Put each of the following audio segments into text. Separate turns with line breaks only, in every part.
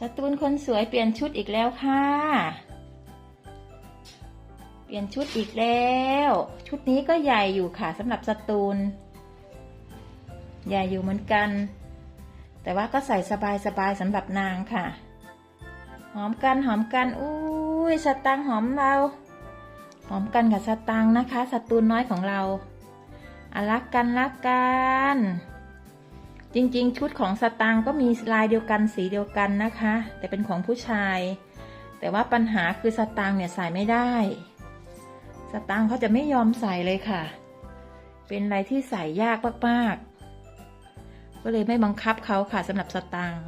สตูนคนสวยเปลี่ยนชุดอีกแล้วค่ะ เปลี่ยนชุดอีกแล้ว ชุดนี้ก็ใหญ่อยู่ค่ะสำหรับสตูน ใหญ่อยู่เหมือนกัน แต่ว่าก็ใส่สบายๆสำหรับนางค่ะ หอมกันหอมกันอุ้ยสตังค์หอมเรา หอมกันกับสตังค์นะคะ สตูนน้อยของเราอะรักกันรักกัน จริงๆ ชุดของสตางก็มีลายเดียวกันสีเดียวกันนะคะ แต่เป็นของผู้ชาย แต่ว่าปัญหาคือสตางเนี่ยใส่ไม่ได้ สตางเขาจะไม่ยอมใส่เลยค่ะ เป็นอะไรที่ใส่ยากมากๆ ก็เลยไม่บังคับเขาค่ะสำหรับสตาง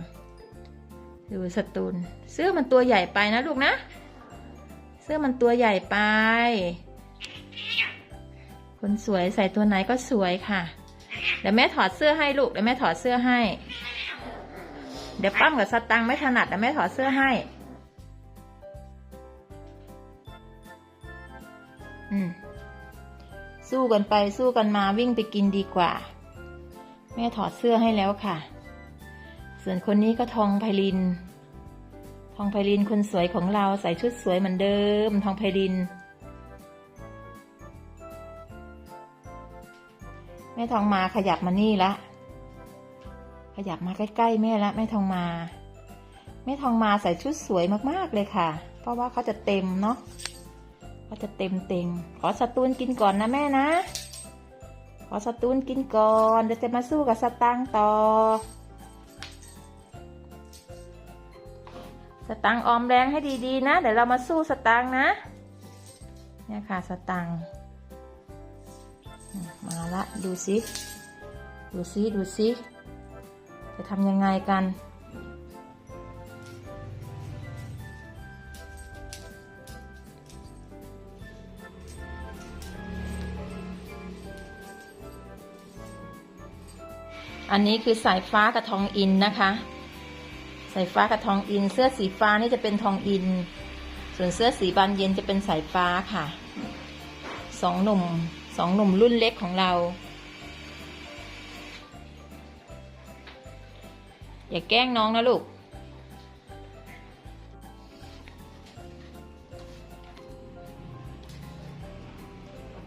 ดูสตูนเสื้อมันตัวใหญ่ไปนะลูกนะ เสื้อมันตัวใหญ่ไป คนสวยใส่ตัวไหนก็สวยค่ะ เดี๋ยวแม่ถอดเสื้อให้ลูกเดี๋ยวแม่ถอดเสื้อให้ เดี๋ยวปั้มกับสตังไม่ถนัดเดี๋ยวแม่ถอดเสื้อให้ อืมสู้กันไปสู้กันมาวิ่งไปกินดีกว่า แม่ถอดเสื้อให้แล้วค่ะ ส่วนคนนี้ก็ทองไพลิน ทองไพลินคนสวยของเราใส่ชุดสวยเหมือนเดิม ทองไพลิน แม่ทองมาขยับมานี่ละ ขยับมาใกล้ๆแม่ละแม่ทองมา แม่ทองมาใส่ชุดสวยมากๆเลยค่ะ เพราะว่าเขาจะเต็มเนาะเขาจะเต็มเต็งขอสตูนกินก่อนนะแม่นะ ขอสตูนกินก่อนเดี๋ยวจะมาสู้กับสตังค์ต่อ สตังค์ออมแรงให้ดีๆนะ เดี๋ยวเรามาสู้สตังนะ เนี่ยค่ะสตังค์ มาละดูสิดูสิดูสิจะทำยังไงกันอันนี้คือสายฟ้ากับทองอินนะคะ สายฟ้ากับทองอิน เสื้อสีฟ้านี่จะเป็นทองอิน ส่วนเสื้อสีบานเย็นจะเป็นสายฟ้าค่ะ สองหนุ่ม สองหนุ่มรุ่นเล็กของเรา อย่าแกล้งน้องนะลูก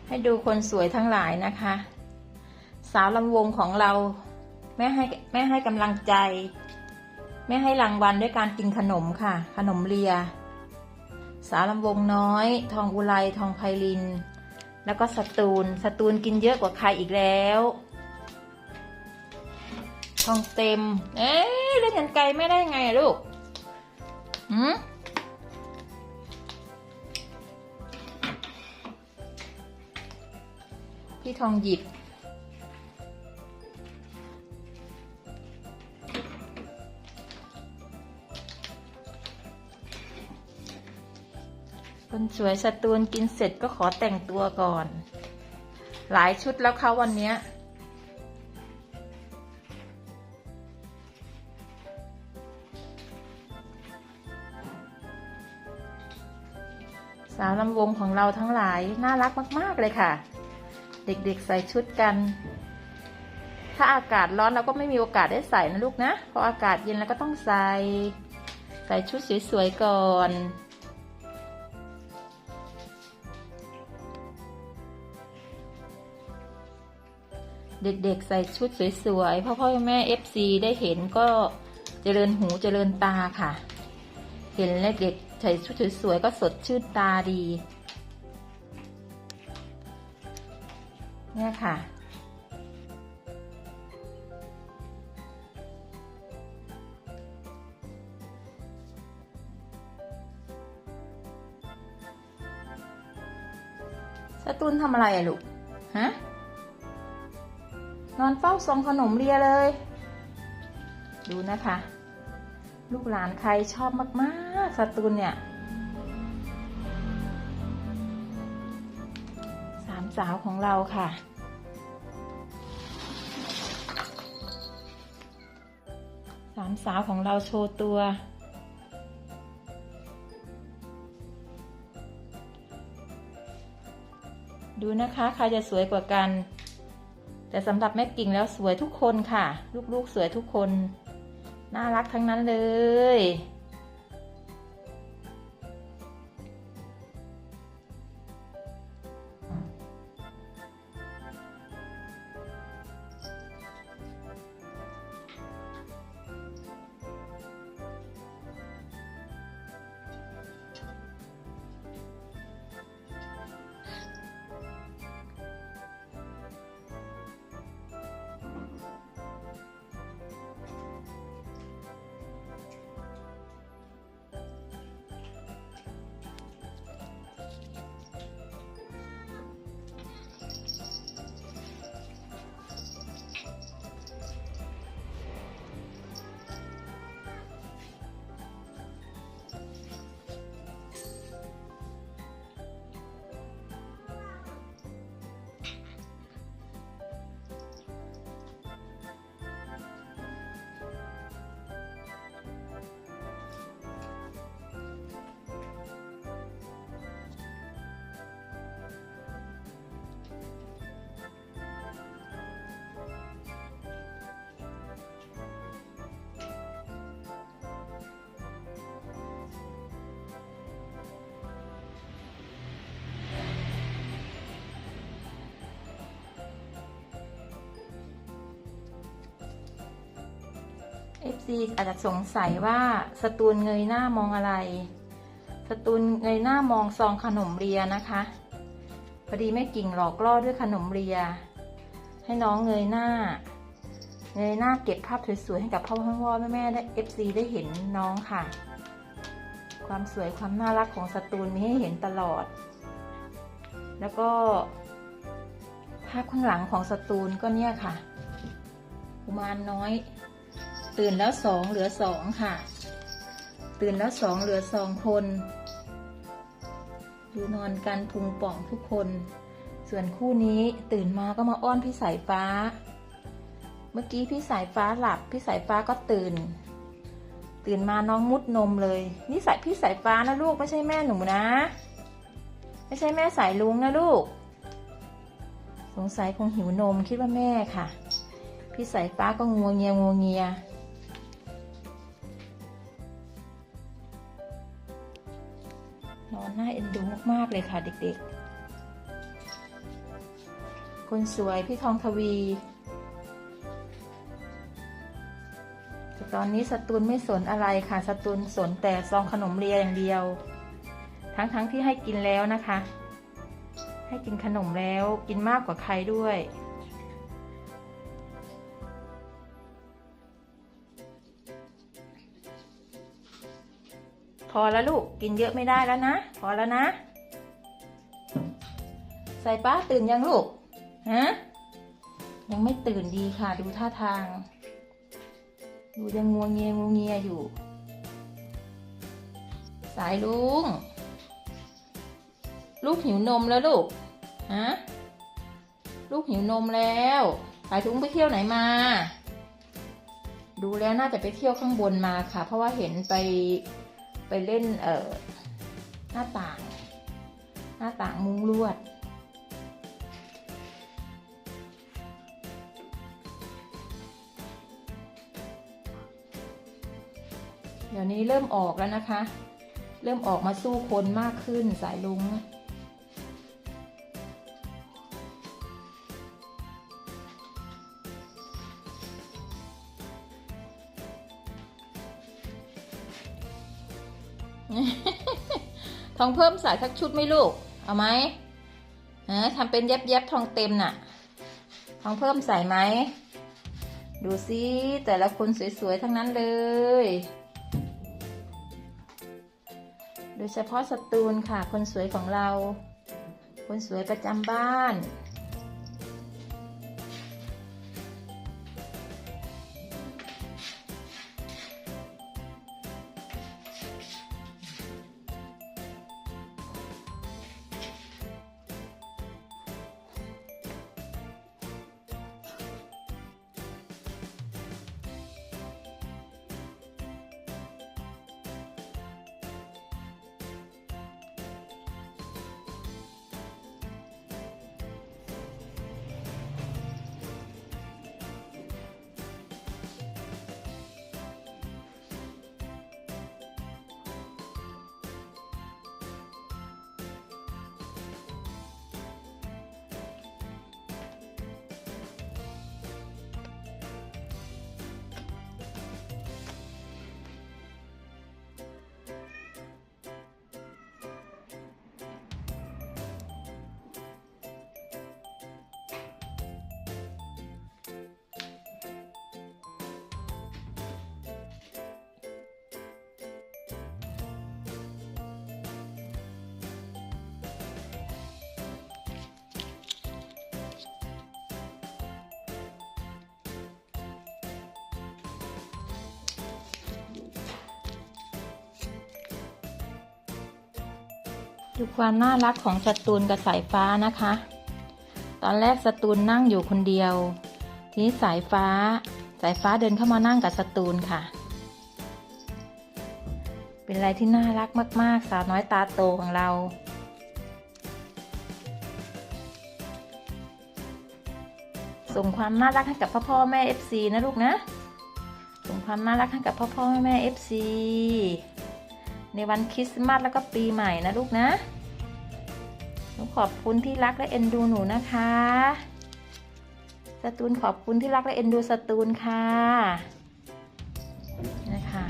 ให้ดูคนสวยทั้งหลายนะคะ สาวลำวงของเรา แม่ให้แม่ให้กำลังใจ แม่ให้รางวัลด้วยการกินขนมค่ะ ขนมเลีย สาวลำวงน้อย ทองอุไรทองไพลิน แล้วก็สตูนสตูนกินเยอะกว่าใครอีกแล้ว ทองเต็ม เอ๊ะเล่นกันไกลไม่ได้ไงไงลูกหืมพี่ทองหยิบ คนสวยสตูนกินเสร็จก็ขอแต่งตัวก่อน หลายชุดแล้วเขาวันนี้สาวลำวงของเราทั้งหลายน่ารักมาก ๆ เลยค่ะ เด็กๆใส่ชุดกัน ถ้าอากาศร้อนเราก็ไม่มีโอกาสได้ใส่นะลูกนะพออากาศเย็นเราก็ต้องใส่ ใส่ชุดสวย ๆ ก่อน เด็กๆใส่ชุดสวยๆพ่อพ่อแม่เอฟซีได้เห็นก็เจริญหูเจริญตาค่ะ เห็นเด็กๆใส่ชุดสวยๆก็สดชื่นตาดี เนี่ยค่ะสตูนทำอะไรอะลูก ฮะ นอนเฝ้าทรงขนมเลียเลย ดูนะคะ ลูกหลานใครชอบมากๆสตูนเนี่ยสามสาวของเราค่ะสามสาวของเราโชว์ตัว ดูนะคะ ใครจะสวยกว่ากัน แต่สำหรับแม่กิ่งแล้วสวยทุกคนค่ะ ลูกๆสวยทุกคน น่ารักทั้งนั้นเลย FC อาจจะสงสัยว่าสตูนเงยหน้ามองอะไร สตูนเงยหน้ามองซองขนมเรียนะคะพอดีแม่กิ่งหลอกล่อด้วยขนมเรีย ให้น้องเงยหน้า เงยหน้าเก็บภาพสวยๆให้กับพ่อพ่อแม่แม่ได้ FC ได้เห็นน้องค่ะ ความสวยความน่ารักของสตูนมีให้เห็นตลอด แล้วก็ ภาพข้างหลังของสตูนก็เนี่ยค่ะกุมารน้อย ตื่นแล้วสองเหลือสองค่ะ ตื่นแล้วสองเหลือสองคนดูนอนกันพุงป่องทุกคน ส่วนคู่นี้ตื่นมาก็มาอ้อนพี่สายฟ้า เมื่อกี้พี่สายฟ้าหลับ พี่สายฟ้าก็ตื่น ตื่นมาน้องมุดนมเลยนี่สายพี่สายฟ้านะลูกไม่ใช่แม่หนูนะ ไม่ใช่แม่สายลุงนะลูก สงสัยคงหิวนมคิดว่าแม่ค่ะ พี่สายฟ้าก็งัวเงียงัวเงีย น่าเอ็นดูมาก ๆ เลยค่ะเด็กๆ คนสวยพี่ทองทวี แต่ตอนนี้สตูนไม่สนอะไรค่ะ สตูนสนแต่ซองขนมเลียอย่างเดียว ทั้งๆทที่ให้กินแล้วนะคะ ให้กินขนมแล้วกินมากกว่าใครด้วย อแล้วลูกกินเยอะไม่ได้แล้วนะ พอแล้วนะ ใส่ป้าตื่นยังลูกฮะยังไม่ตื่นดีค่ะ ดูท่าทาง ดูยังงัวเงียงัวเงียอยู่ สายลุง ลูกหิวนมแล้วลูกฮะลูกหิวนมแล้วสายลุงไปเที่ยวไหนมาดูแล้วน่าจะไปเที่ยวข้างบนมาค่ะ เพราะว่าเห็นไป ไปเล่นเอ่อหน้าต่าง หน้าต่างมุ้งลวด เดี๋ยวนี้เริ่มออกแล้วนะคะ เริ่มออกมาสู้คนมากขึ้นสายลุง องเพิ่มสายสักชุดไหมลูก เอาไหมฮะทำเป็นเย็บเย็บทองเต็มน่ะ ทองเพิ่มใส่ไหม ดูซิแต่ละคนสวยๆ ทั้งนั้นเลย โดยเฉพาะสตูลค่ะ คนสวยของเรา คนสวยประจำบ้าน ดูความน่ารักของสตูนกับสายฟ้านะคะ ตอนแรกสตูนนั่งอยู่คนเดียว ทีนี้สายฟ้า สายฟ้าเดินเข้ามานั่งกับสตูนค่ะ เป็นอะไรที่น่ารักมาก ๆ สาวน้อยตาโตของเราส่งความน่ารักให้กับพ่อพ่อแม่ FC นะลูกนะ ส่งความน่ารักให้กับพ่อพ่อแม่แม่ FC ในวันคริสต์มาสแล้วก็ปีใหม่นะลูกนะหนูขอบคุณที่รักและเอ็นดูหนูนะคะสตูนขอบคุณที่รักและเอ็นดูสตูนค่ะนะคะ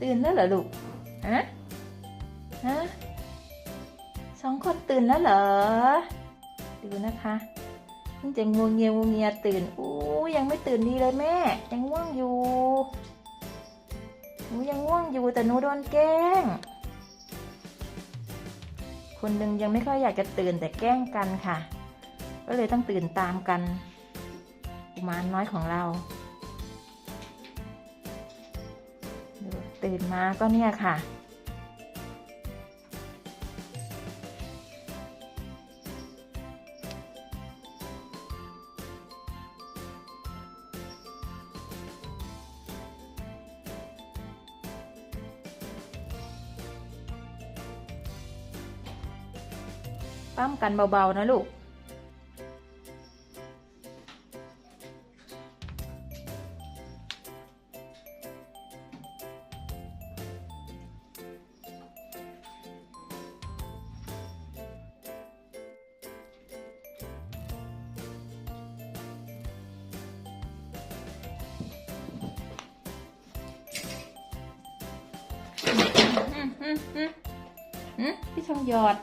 ตื่นแล้วเหรอลูก ตื่นแล้วเหรอ ดูนะคะเพิ่งจะงวงเงียงวงเงียตื่นอู้ยังไม่ตื่นดีเลยแม่ ยังง่วงอยู่หนูยังง่วงอยู่แต่หนูโดนแกล้ง คนหนึ่งยังไม่ค่อยอยากจะตื่นแต่แกล้งกันค่ะ ก็เลยต้องตื่นตามกันกุมารน้อยของเราดูตื่นมาก็เนี่ยค่ะ ปั้มกันเบาๆนะลูก อืมอืมอืมอืมพี่ทองหยอด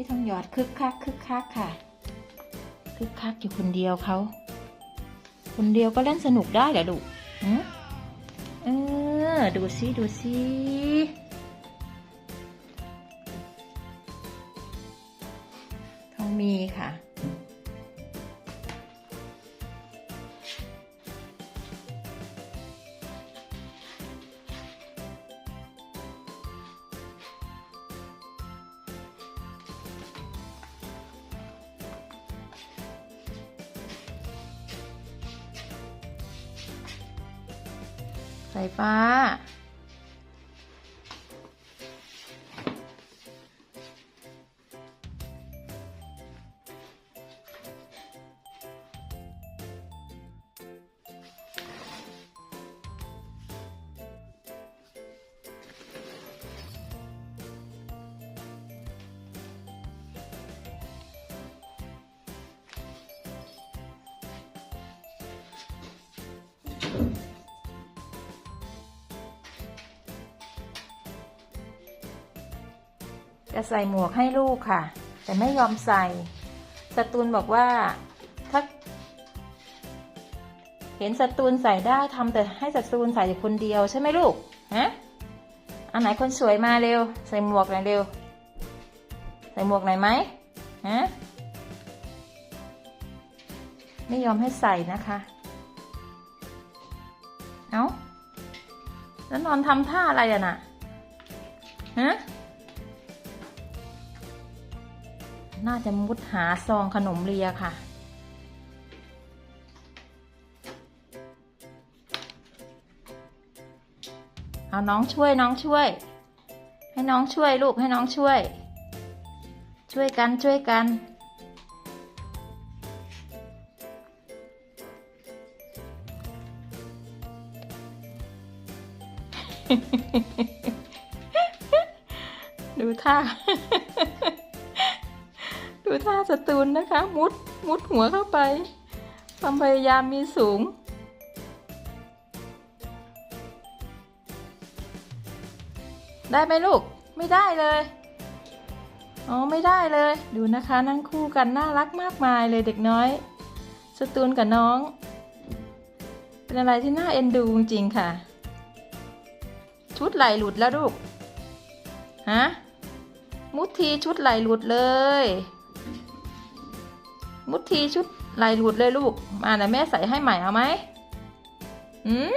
พี่ทองหยอดคึกคักคึกคักค่ะคึกคักอยู่คนเดียวเขา คนเดียวก็เล่นสนุกได้เหรอลูกเออดูซิดูซิทองมีค่ะ สายฟ้า จะใส่หมวกให้ลูกค่ะ แต่ไม่ยอมใส่สตูนบอกว่าถ้าเห็นสตูนใส่ได้ทำแต่ให้สตูนใส่อยู่คนเดียวใช่ไหมลูกฮะอันไหนคนสวยมาเร็ว ใส่หมวกหน่อยเร็ว ใส่หมวกหน่อยไหมฮะไม่ยอมให้ใส่นะคะ เอาแล้วนอนทำท่าอะไรอะน่ะฮะ น่าจะมุดหาซองขนมเลียค่ะ เอาน้องช่วยน้องช่วย ให้น้องช่วยลูกให้น้องช่วย ช่วยกันช่วยกันดูท่า ดูท่าสตูนนะคะ มุดมุดหัวเข้าไปความพยายามมีสูง ได้ไหมลูก ไม่ได้เลยอ๋อไม่ได้เลย ดูนะคะนั่งคู่กันน่ารักมากมายเลยเด็กน้อย สตูนกับน้อง เป็นอะไรที่น่าเอ็นดูจริงๆค่ะ ชุดไหลหลุดแล้วลูก ฮะ มุดทีชุดไหลหลุดเลย มุดทีชุดไหลหลุดเลยลูก มานะแม่ใส่ให้ใหม่เอาไหมหืม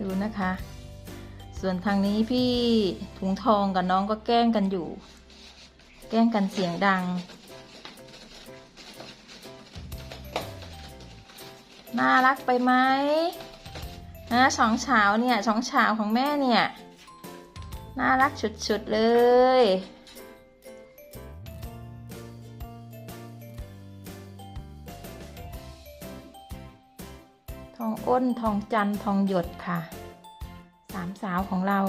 ดูนะคะ ส่วนทางนี้พี่ถุงทองกับน้องก็แกล้งกันอยู่ แกล้งกันเสียงดัง น่ารักไปไหมนะสองเฉาเนี่ยสองเฉาของแม่เนี่ย น่ารักสุดๆเลย อ้นทองจันทองหยดค่ะ สามสาวของเรา